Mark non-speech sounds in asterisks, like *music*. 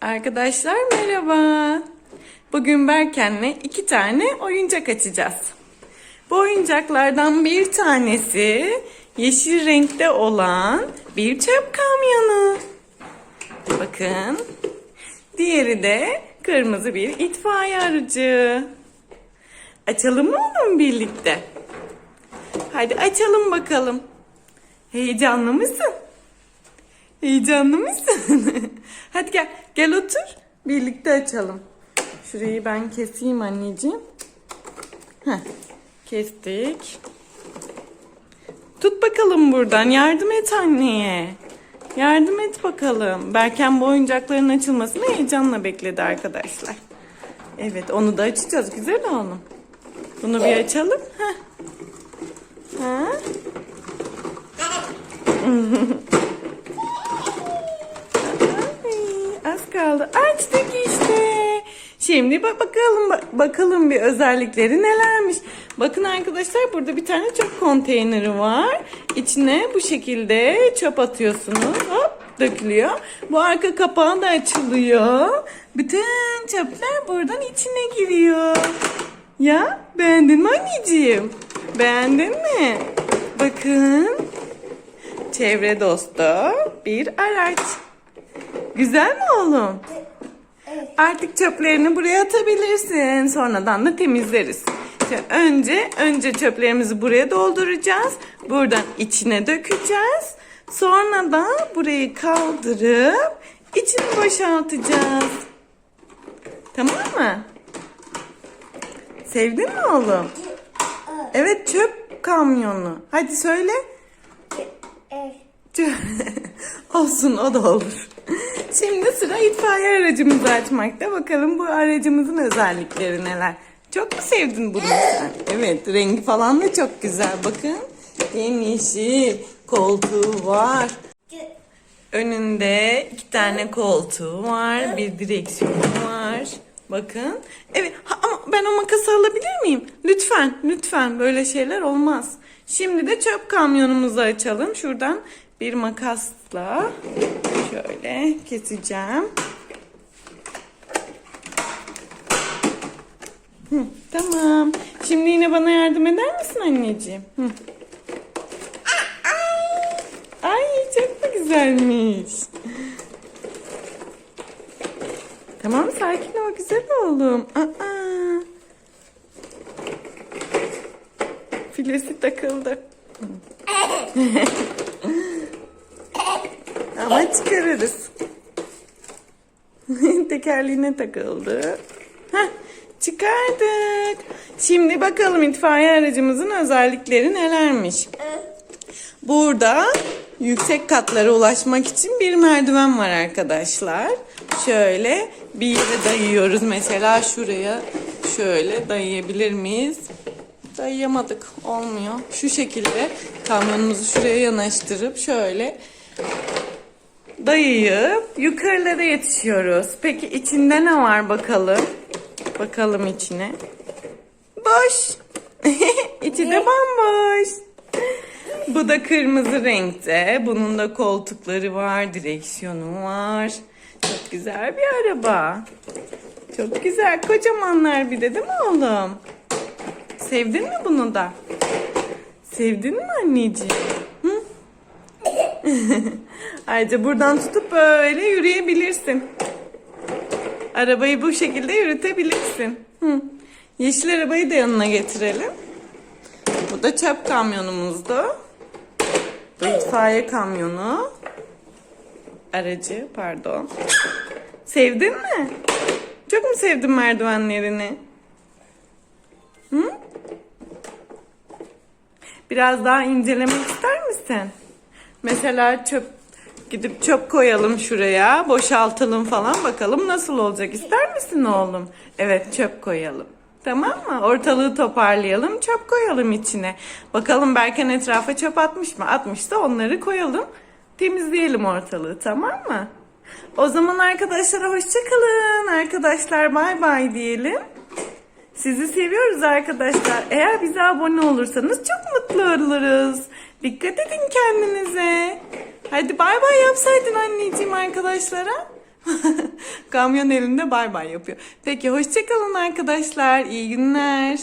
Arkadaşlar merhaba. Bugün Berken'le iki tane oyuncak açacağız. Bu oyuncaklardan bir tanesi yeşil renkte olan bir çöp kamyonu. Bakın. Diğeri de kırmızı bir itfaiye aracı. Açalım mı oğlum birlikte? Hadi açalım bakalım. Heyecanlı mısın? Heyecanlı mısın? *laughs* Hadi gel, gel otur. Birlikte açalım. Şurayı ben keseyim anneciğim. Heh, kestik. Tut bakalım buradan. Yardım et anneye. Yardım et bakalım. Berken bu oyuncakların açılmasını heyecanla bekledi arkadaşlar. Evet, onu da açacağız. Güzel oğlum. Bunu bir açalım. Heh. Ha? *laughs* Açtık işte. Şimdi bak bakalım bak- bakalım bir özellikleri nelermiş. Bakın arkadaşlar burada bir tane çöp konteyneri var. İçine bu şekilde çöp atıyorsunuz. Hop dökülüyor. Bu arka kapağı da açılıyor. Bütün çöpler buradan içine giriyor. Ya beğendin mi anneciğim? Beğendin mi? Bakın. Çevre dostu bir araç. Güzel mi oğlum? Artık çöplerini buraya atabilirsin. Sonradan da temizleriz. İşte önce önce çöplerimizi buraya dolduracağız. Buradan içine dökeceğiz. Sonra da burayı kaldırıp içini boşaltacağız. Tamam mı? Sevdin mi oğlum? Evet çöp kamyonu. Hadi söyle. *laughs* Olsun o da olur. Şimdi sıra itfaiye aracımızı açmakta. Bakalım bu aracımızın özellikleri neler. Çok mu sevdin bunu sen? Evet rengi falan da çok güzel. Bakın yemyeşil koltuğu var. Önünde iki tane koltuğu var. Bir direksiyonu var. Bakın. Evet ha, ama ben o makası alabilir miyim? Lütfen lütfen böyle şeyler olmaz. Şimdi de çöp kamyonumuzu açalım. Şuradan bir makasla şöyle keseceğim. Hı, tamam. Şimdi yine bana yardım eder misin anneciğim? Hı. Ay çok da güzelmiş. Tamam sakin ol güzel oğlum. Aa. Filesi takıldı. *laughs* Ama çıkarırız. *laughs* Tekerliğine takıldı. Heh, çıkardık. Şimdi bakalım itfaiye aracımızın özellikleri nelermiş. Burada yüksek katlara ulaşmak için bir merdiven var arkadaşlar. Şöyle bir yere dayıyoruz. Mesela şuraya şöyle dayayabilir miyiz? Dayayamadık. Olmuyor. Şu şekilde kamyonumuzu şuraya yanaştırıp şöyle dayayıp yukarılara yetişiyoruz. Peki içinde ne var bakalım? Bakalım içine. Boş. *laughs* İçi de bomboş. Bu da kırmızı renkte. Bunun da koltukları var, direksiyonu var. Çok güzel bir araba. Çok güzel. Kocamanlar bir de değil mi oğlum? Sevdin mi bunu da? Sevdin mi anneciğim? *laughs* Ayrıca buradan tutup böyle yürüyebilirsin. Arabayı bu şekilde yürütebilirsin. Hı. Yeşil arabayı da yanına getirelim. Bu da çöp kamyonumuzdu. Bu itfaiye kamyonu. Aracı pardon. Sevdin mi? Çok mu sevdin merdivenlerini? Hı? Biraz daha incelemek ister misin? Mesela çöp gidip çöp koyalım şuraya, boşaltalım falan bakalım nasıl olacak. İster misin oğlum? Evet, çöp koyalım. Tamam mı? Ortalığı toparlayalım, çöp koyalım içine. Bakalım Berken etrafa çöp atmış mı? Atmışsa onları koyalım. Temizleyelim ortalığı, tamam mı? O zaman arkadaşlara hoşçakalın. Arkadaşlar bay bay diyelim. Sizi seviyoruz arkadaşlar. Eğer bize abone olursanız çok mutlu oluruz. Dikkat edin kendinize. Hadi bay bay yapsaydın anneciğim arkadaşlara. *laughs* Kamyon elinde bay bay yapıyor. Peki hoşçakalın arkadaşlar. İyi günler.